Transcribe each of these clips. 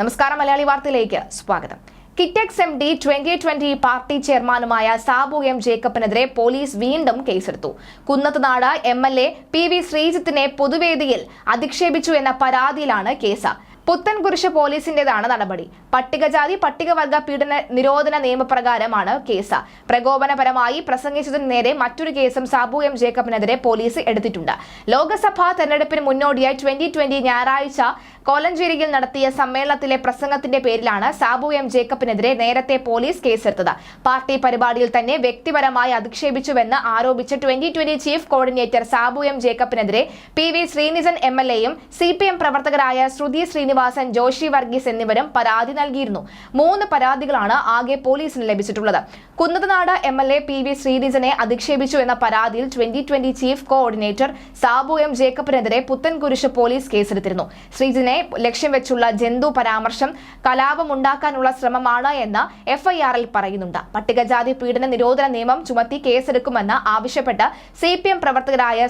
നമസ്കാരം മലയാളി വാർത്തയിലേക്ക് സ്വാഗതം. Kitex M D twenty twenty party ചെയർമാനുമായ സാബു എം ജേക്കബിനെതിരെ പോലീസ് വീണ്ടും കേസെടുത്തു. Kunnathunad M L A P V ശ്രീജിത്തിനെ പൊതുവേദിയിൽ അധിക്ഷേപിച്ചു എന്ന പരാതിയിലാണ് കേസ്. പുത്തൻകുരിശ് പോലീസിന്റേതാണ് നടപടി. പട്ടികജാതി പട്ടികവർഗ പീഡന നിരോധന നിയമപ്രകാരമാണ് കേസ്. പ്രകോപനപരമായി പ്രസംഗിച്ചതിന് നേരെ മറ്റൊരു കേസും സാബു എം ജേക്കബിനെതിരെ പോലീസ് എടുത്തിട്ടുണ്ട്. ലോക്സഭാ തെരഞ്ഞെടുപ്പിന് മുന്നോടിയായി ട്വന്റി ട്വന്റി ഞായറാഴ്ച കോലഞ്ചേരിയിൽ നടത്തിയ സമ്മേളനത്തിലെ പ്രസംഗത്തിന്റെ പേരിലാണ് സാബു എം ജേക്കബിനെതിരെ നേരത്തെ പോലീസ് കേസെടുത്തത്. പാർട്ടി പരിപാടിയിൽ തന്നെ വ്യക്തിപരമായി അധിക്ഷേപിച്ചുവെന്ന് ആരോപിച്ച് twenty twenty chief coordinator Sabu M ജേക്കബിനെതിരെ P V Sreenijan M L എയും സി പി എം പ്രവർത്തകരായ ശ്രുതി ശ്രീനിവാസൻ ജോഷി വർഗീസ് എന്നിവരും പരാതി നൽകിയിരുന്നു. മൂന്ന് പരാതികളാണ് ആകെ പോലീസിന് ലഭിച്ചിട്ടുള്ളത്. Kunnathunad M L A P V ശ്രീനിജനെ അധിക്ഷേപിച്ചു എന്ന പരാതിയിൽ twenty twenty chief coordinator Sabu M ജേക്കബിനെതിരെ Puthencruz police കേസെടുത്തിരുന്നു. ശ്രീജിനെ ലക്ഷ്യം വെച്ചുള്ള ജന്തു പരാമർശം കലാപമുണ്ടാക്കാനുള്ള ശ്രമമാണ് എന്ന് എഫ്ഐആറിൽ പറയുന്നുണ്ട്. പട്ടികജാതി പീഡന നിരോധന നിയമം ചുമത്തി കേസെടുക്കുമെന്ന് ആവശ്യപ്പെട്ട് സി പി എം പ്രവർത്തകരായ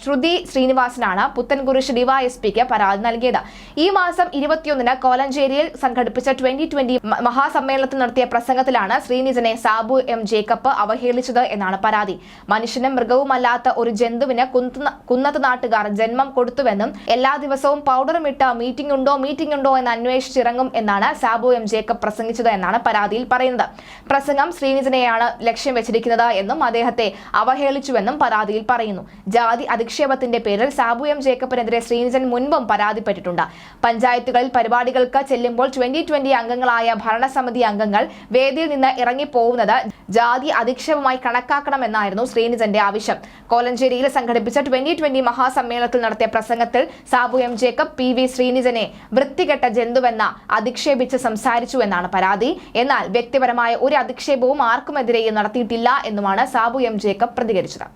ശ്രുതി ശ്രീനിവാസനാണ് പുത്തൻകുരിശ് ഡിവൈഎസ്പിക്ക് പരാതി നൽകിയത്. ഈ മാസം ഇരുപത്തിയൊന്നിന് കോലഞ്ചേരിയിൽ സംഘടിപ്പിച്ച ട്വന്റി ട്വന്റി മഹാസമ്മേളനത്തിൽ നടത്തിയ പ്രസംഗത്തിലാണ് ശ്രീനിജനെ സാബു എം ജേക്കബ് അവഹേളിച്ചത് എന്നാണ് പരാതി. മനുഷ്യനും മൃഗവുമല്ലാത്ത ഒരു ജന്തുവിന് കുന്ന- കുന്നത്ത് നാട്ടുകാർ ജന്മം കൊടുത്തുവെന്നും എല്ലാ ദിവസവും പൗഡറും ഇട്ട മീറ്റിംഗ് ഉണ്ടോ മീറ്റിംഗ് ഉണ്ടോ എന്ന് അന്വേഷിച്ചിറങ്ങും എന്നാണ് സാബു എം ജേക്കബ് പ്രസംഗിച്ചത് എന്നാണ് പരാതിയിൽ പറയുന്നത്. പ്രസംഗം ശ്രീനിജനെയാണ് ലക്ഷ്യം വെച്ചിരിക്കുന്നത് എന്നും അദ്ദേഹത്തെ അവഹേളിച്ചുവെന്നും പരാതിയിൽ പറയുന്നു. ജാതി അധിക്ഷേപത്തിന്റെ പേരിൽ സാബു എം ജേക്കബിനെതിരെ ശ്രീനിജൻ മുൻപും പരാതിപ്പെട്ടിട്ടുണ്ട്. പഞ്ചായത്തുകളിൽ പരിപാടികൾക്ക് ചെല്ലുമ്പോൾ ട്വന്റി ട്വന്റി അംഗങ്ങളായ ഭരണസമിതി അംഗങ്ങൾ വേദിയിൽ നിന്ന് ഇറങ്ങിപ്പോകുന്നത് ജാതി അധിക്ഷേപമായി കണക്കാക്കണമെന്നായിരുന്നു ശ്രീനിജന്റെ ആവശ്യം. കോലഞ്ചേരിയിൽ സംഘടിപ്പിച്ച ട്വന്റി ട്വന്റി മഹാസമ്മേളനത്തിൽ നടത്തിയ പ്രസംഗത്തിൽ Sabu M Jacob P V ശ്രീനിജനെ വൃത്തികെട്ട ജന്തുവെന്ന അധിക്ഷേപിച്ച് സംസാരിച്ചു എന്നാണ് പരാതി. എന്നാൽ വ്യക്തിപരമായ ഒരു അധിക്ഷേപവും ആർക്കുമെതിരെയും നടത്തിയിട്ടില്ല എന്നുമാണ് സാബു എം ജേക്കബ് പ്രതികരിച്ചത്.